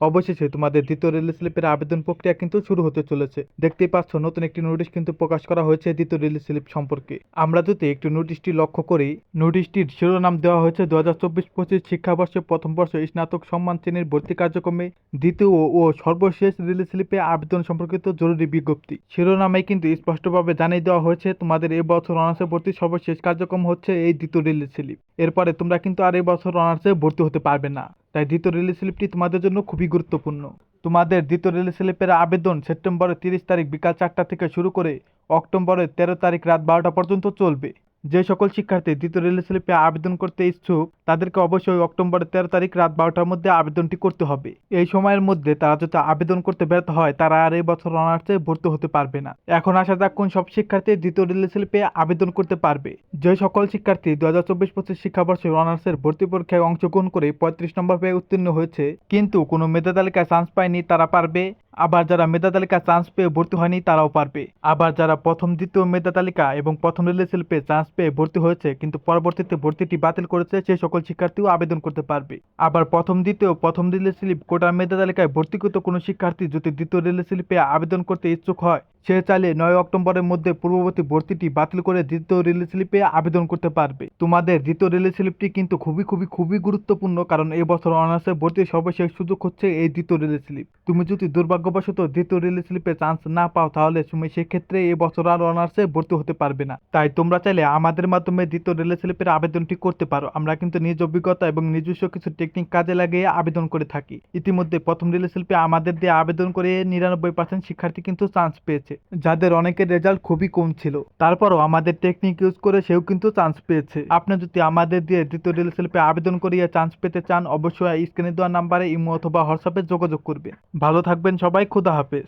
অবশেষে তোমাদের দ্বিতীয় রিলিজ স্লিপের আবেদন প্রক্রিয়া কিন্তু শুরু হতে চলেছে। দেখতেই পাচ্ছ, নতুন একটি নোটিশ কিন্তু প্রকাশ করা হয়েছে দ্বিতীয় রিলিজ স্লিপ সম্পর্কে। আমরা যদি একটু নোটিশটি লক্ষ্য করি নোটিশটির শিরোনাম দেওয়া হয়েছে দু হাজার চব্বিশ পঁচিশ শিক্ষাবর্ষে প্রথম বর্ষ স্নাতক সম্মান শ্রেণির ভর্তি কার্যক্রমে দ্বিতীয় ও সর্বশেষ রিলিজ স্লিপে আবেদন সম্পর্কিত জরুরি বিজ্ঞপ্তি। শিরোনামে কিন্তু স্পষ্টভাবে জানিয়ে দেওয়া হয়েছে, তোমাদের এবছর অনার্সে ভর্তি সর্বশেষ কার্যক্রম হচ্ছে এই দ্বিতীয় রিলিজ স্লিপ এরপরে তোমরা কিন্তু আর এবছর অনার্সে ভর্তি হতে পারবে না। তাই দ্বিতীয় রিলিজ স্লিপটি তোমাদের জন্য খুবই গুরুত্বপূর্ণ। তোমাদের দ্বিতীয় রিলিজ স্লিপের আবেদন সেপ্টেম্বরের তিরিশ তারিখ বিকাল চারটা থেকে শুরু করে অক্টোবরের তেরো তারিখ রাত বারোটা পর্যন্ত চলবে। যে সকল শিক্ষার্থী দ্বিতীয় রিলিজ স্লিপে আবেদন করতে ইচ্ছুক, তাদেরকে অবশ্যই অক্টোবরের তেরো তারিখ রাত বারোটার মধ্যে আবেদনটি করতে হবে। এই সময়ের মধ্যে তারা যদি আবেদন করতে ব্যর্থ হয়, তারা আর এই বছর অনার্সে ভর্তি হতে পারবে না। এখন আসা যাক কোন সব শিক্ষার্থী দ্বিতীয় রিলিজ স্লিপে আবেদন করতে পারবে। যে সকল শিক্ষার্থী দু হাজার চব্বিশ পঁচিশ শিক্ষাবর্ষে অনার্সের ভর্তি পরীক্ষায় অংশগ্রহণ করে পঁয়ত্রিশ নম্বর পেয়ে উত্তীর্ণ হয়েছে, কিন্তু কোনো মেধা তালিকায় চান্স পায়নি, তারা পারবে। আবার যারা মেধা তালিকা চান্স পেয়ে ভর্তি হয়নি, তারাও পারবে। আবার যারা প্রথম, দ্বিতীয় মেধা তালিকা এবং প্রথম রেলের শিল্পে চান্স পেয়ে ভর্তি হয়েছে, কিন্তু পরবর্তীতে ভর্তিটি বাতিল করেছে সেই সকল শিক্ষার্থীও আবেদন করতে পারবে। আবার প্রথম, দ্বিতীয়, প্রথম রেলের শিল্প কোটার মেধা তালিকায় ভর্তিকৃত কোনো শিক্ষার্থী যদি দ্বিতীয় রেলের শিল্পে আবেদন করতে ইচ্ছুক হয় সে চাইলে নয় অক্টোবরের মধ্যে পূর্ববর্তী ভর্তিটি বাতিল করে দ্বিতীয় রিলিজ স্লিপে আবেদন করতে পারবে। তোমাদের দ্বিতীয় রিলিজ স্লিপটি কিন্তু খুবই খুবই খুবই গুরুত্বপূর্ণ কারণ এই বছর অনার্সে ভর্তির সর্বশেষ সুযোগ হচ্ছে এই দ্বিতীয় রিলিজ স্লিপ। তুমি যদি দুর্ভাগ্যবশত দ্বিতীয় রিলিজ স্লিপে চান্স না পাও তাহলে তুমি সেক্ষেত্রে এই বছর আর অনার্সে ভর্তি হতে পারবে না। তাই তোমরা চাইলে আমাদের মাধ্যমে দ্বিতীয় রিলিজ স্লিপের আবেদনটি করতে পারো। আমরা কিন্তু নিজ অভিজ্ঞতা এবং নিজস্ব কিছু টেকনিক কাজে লাগিয়ে আবেদন করে থাকি। ইতিমধ্যে প্রথম রিলিজ স্লিপে আমাদের দিয়ে আবেদন করে নিরানব্বই পার্সেন্ট শিক্ষার্থী কিন্তু চান্স পেয়েছে। যাদের অনেকের রেজাল্ট খুবই কম ছিল। তারপরও আমাদের টেকনিক ইউজ করে সেও কিন্তু চান্স পেয়েছে। আপনি যদি আমাদের দিয়ে দ্বিতীয় রিল শিল্পে আবেদন করিয়ে চান্স পেতে চান, অবশ্যই স্ক্রিনে দেওয়া নাম্বারে ইমো অথবা হোয়াটসঅ্যাপে যোগাযোগ করবেন। ভালো থাকবেন সবাই, খুদা হাফেজ।